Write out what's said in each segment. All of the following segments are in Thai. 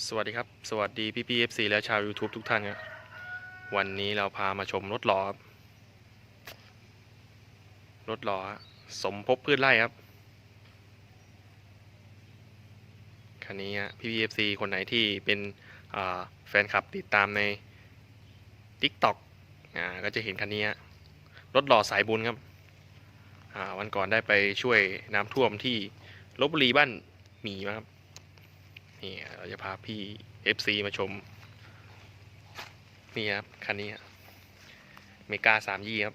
สวัสดีครับ สวัสดีพี่พีเอฟซีและชาว YouTube ทุกท่านครับวันนี้เราพามาชมรถหล่อครับรถหล่อสมภพพืชไร่ครับคันนี้พี่พีเอฟซีคนไหนที่เป็นแฟนคลับติดตามใน TikTok อ่าก็จะเห็นคันนี้รถหล่อสายบุญครับวันก่อนได้ไปช่วยน้ำท่วมที่ลบบุรีบ้านหมีมาครับ นี่เราจะพาพี่ FC มาชม นี่ครับ คันนี้ครับเมกาสามยี่ครับ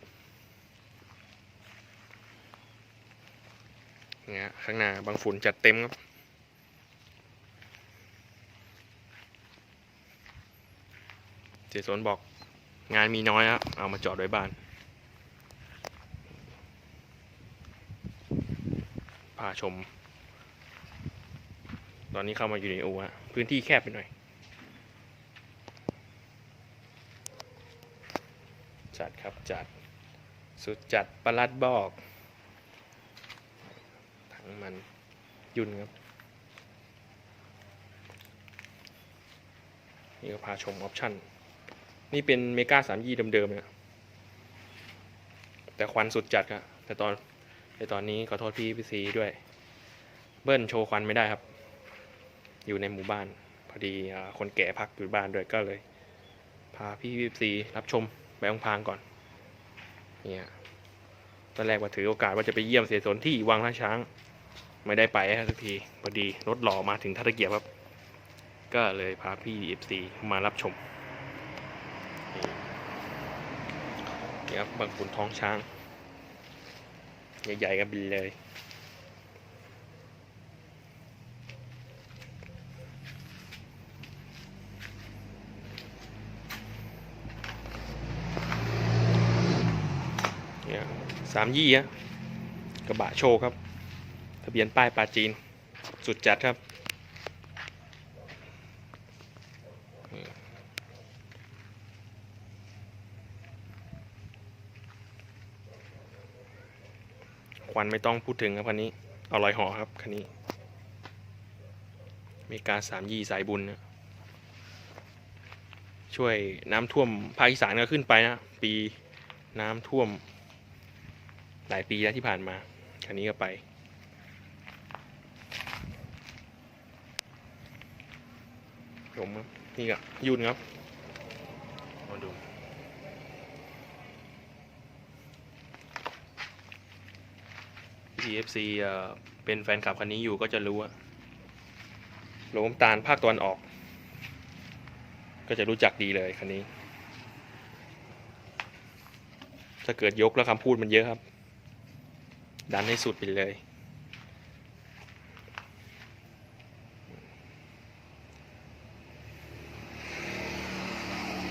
เนี่ยข้างหน้าบางฝุ่นจัดเต็มครับ เจสนบอกงานมีน้อยครับเอามาจอดไว้บ้าน พาชม ตอนนี้เข้ามาอยู่ในอูฮะพื้นที่แคบไปหน่อยจัดครับจัด สุดจัดประลัดบอกถังมันยุ่นครับ นี่ก็พาชมออปชั่น นี่เป็นเมกาสามยี่เดิมๆนะแต่ควันสุดจัดครับแต่ตอนแต่ตอนนี้ขอโทษพี่พีซีด้วย เบิ้ลโชว์ควันไม่ได้ครับ อยู่ในหมู่บ้าน พอดีคนแก่พักอยู่บ้านด้วยก็เลย พาพี่พีซีรับชมไปองพางก่อนเนี่ยตอนแรกว่าถือโอกาสว่าจะไปเยี่ยมเสียสนที่วังท่าช้าง ไม่ได้ไปสักทีพอดีรถหล่อมาถึงท่าตะเกียบครับ ก็เลยพาพี่เอฟซีมารับชมนี่ครับบางขุนท้องช้าง ใหญ่ๆกันไปเลย สามยี่ฮะกระบะโชว์ครับ ทะเบียนป้ายปลาจีน สุดจัดครับ ควันไม่ต้องพูดถึงครับคันนี้ เอาลอยห่อครับคันนี้อเมริกาสามยี่สายบุญนะช่วยน้ำท่วมภาคอีสานก็ขึ้นไปนะ ปีน้ำท่วม หลายปีแล้วที่ผ่านมา คันนี้ก็ไปผมครับ นี่ก็ยุ่นครับมาดู PFC เอ่อเป็นแฟนคลับคันนี้อยู่ก็จะรู้อะโลมตาลภาคตะวันออก ก็จะรู้จักดีเลยคันนี้ ถ้าเกิดยกแล้วคำพูดมันเยอะครับ ดันให้สุดไปเลย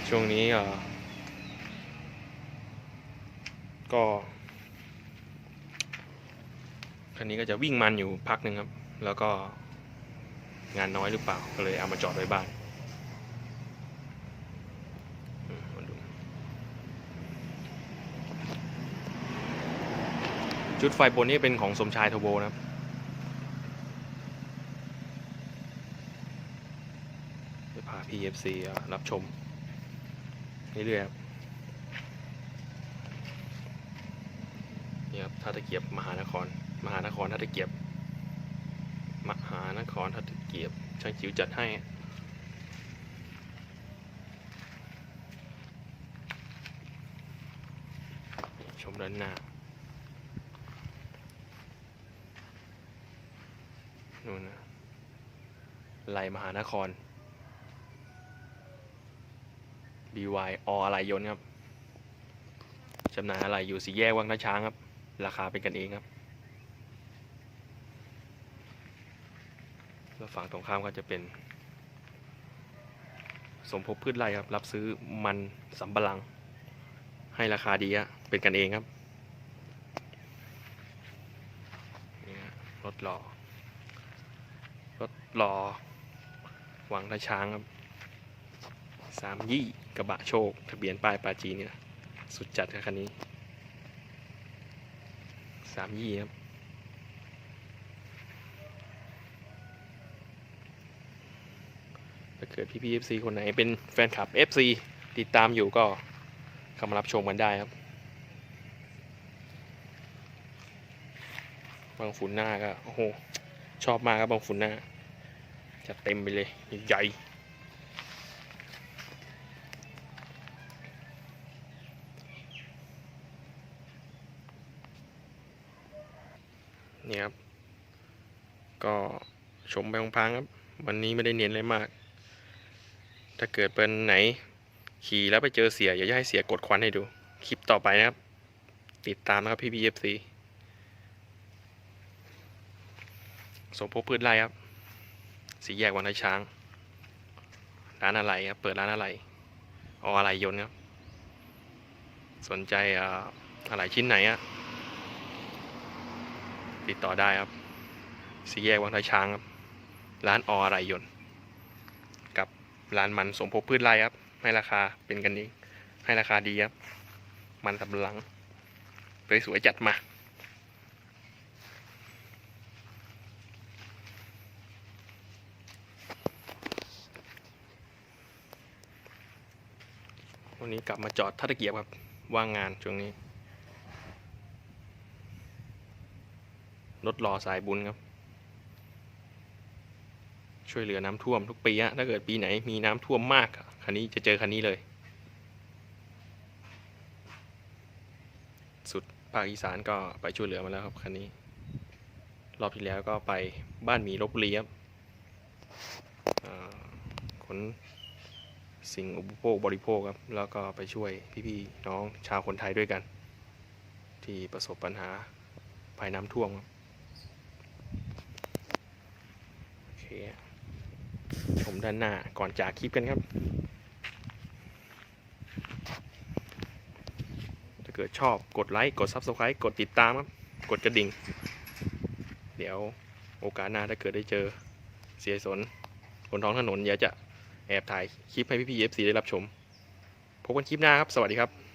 ช่วงนี้ก็คันนี้ก็จะวิ่งมันอยู่พักหนึ่งครับ แล้วก็งานน้อยหรือเปล่า ก็เลยเอามาจอดไว้บ้านอืมมาดู ชุดไฟบนนี่เป็นของสมชายทโบนะครับไปพา PFC อะรับชม เรื่อยๆครับนี่ครับท่าตะเกียบมหานคร มหานครท่าตะเกียบ มหานครท่าตะเกียบ ช่างจิ๋วจัดให้ชมด้านหน้า นู่นนะไลมหานคร BY ออะไรยนต์ครับจำหน่ายอะไรอยู่สีแยกวังน้าช้างครับ ราคาเป็นกันเองครับ แล้วฝั่งตรงข้ามก็จะเป็น สมภพพืชไร่ครับ รับซื้อมันสำปะหลัง ให้ราคาดีอะเป็นกันเองครับรถหล่อ รถหวังท่าช้างครับสามยี่กระบะโชค ทะเบียนป้ายปาจีเนี่ย สุดจัดครับคันนี้สามยี่ครับถ้าเกิดพี่พีเอฟซีคนไหนเป็นแฟนคลับ FC ติดตามอยู่ก็เข้ามารับชมกันได้ครับบางฝุ่นหน้าก็ โอ้โห ชอบมากครับบางฝุ่นหน้า จะเต็มไปเลยใหญ่ๆนี่ครับ ก็ชมไปพังๆครับ วันนี้ไม่ได้เน้นอะไรมาก ถ้าเกิดเป็นไหน ขี่แล้วไปเจอเสีย อย่าให้เสียกดควันให้ดู คลิปต่อไปนะครับ ติดตามนะครับพี่พีเอฟซีสมภพพืชไรครับ สี่แยกวังน้ช้าง ร้านอะไรครับ เปิดร้านอะไรออะไรยนต์ครับ สนใจอ่าอะไรชิ้นไหนอะติดต่อได้ครับสี่แยกวังน้ช้างครับ ร้านออะไรยนต์กับร้านมันสมภพพืชไร่ครับ ให้ราคาเป็นกันเองให้ราคาดีครับ มันสำหลังสวยๆจัดมา วันนี้กลับมาจอดท่าตะเกียบครับ ว่างงานช่วงนี้ รถรอสายบุญครับ ช่วยเหลือน้ำท่วมทุกปีฮะถ้าเกิดปีไหนมีน้ำท่วมมากคันนี้จะเจอคันนี้เลย สุดภาคอีสานก็ไปช่วยเหลือมาแล้วครับคันนี้ รอบที่แล้วก็ไปบ้านหมีลบบุรีครับขน สิ่งอุปโภคบริโภคครับ แล้วก็ไปช่วยพี่ๆน้องชาวคนไทยด้วยกัน ที่ประสบปัญหาภัยน้ำท่วมครับโอเคชมด้านหน้าก่อนจากคลิปกันครับ ถ้าเกิดชอบกดไลค์กด Subscribe กดติดตามครับ กดกระดิ่ง เดี๋ยวโอกาสหน้าถ้าเกิดได้เจอเสียสนบนท้องถนนเดี๋ยวจะ แอบถ่ายคลิปให้พี่พีเอฟซีได้รับชม พบกันคลิปหน้าครับ สวัสดีครับ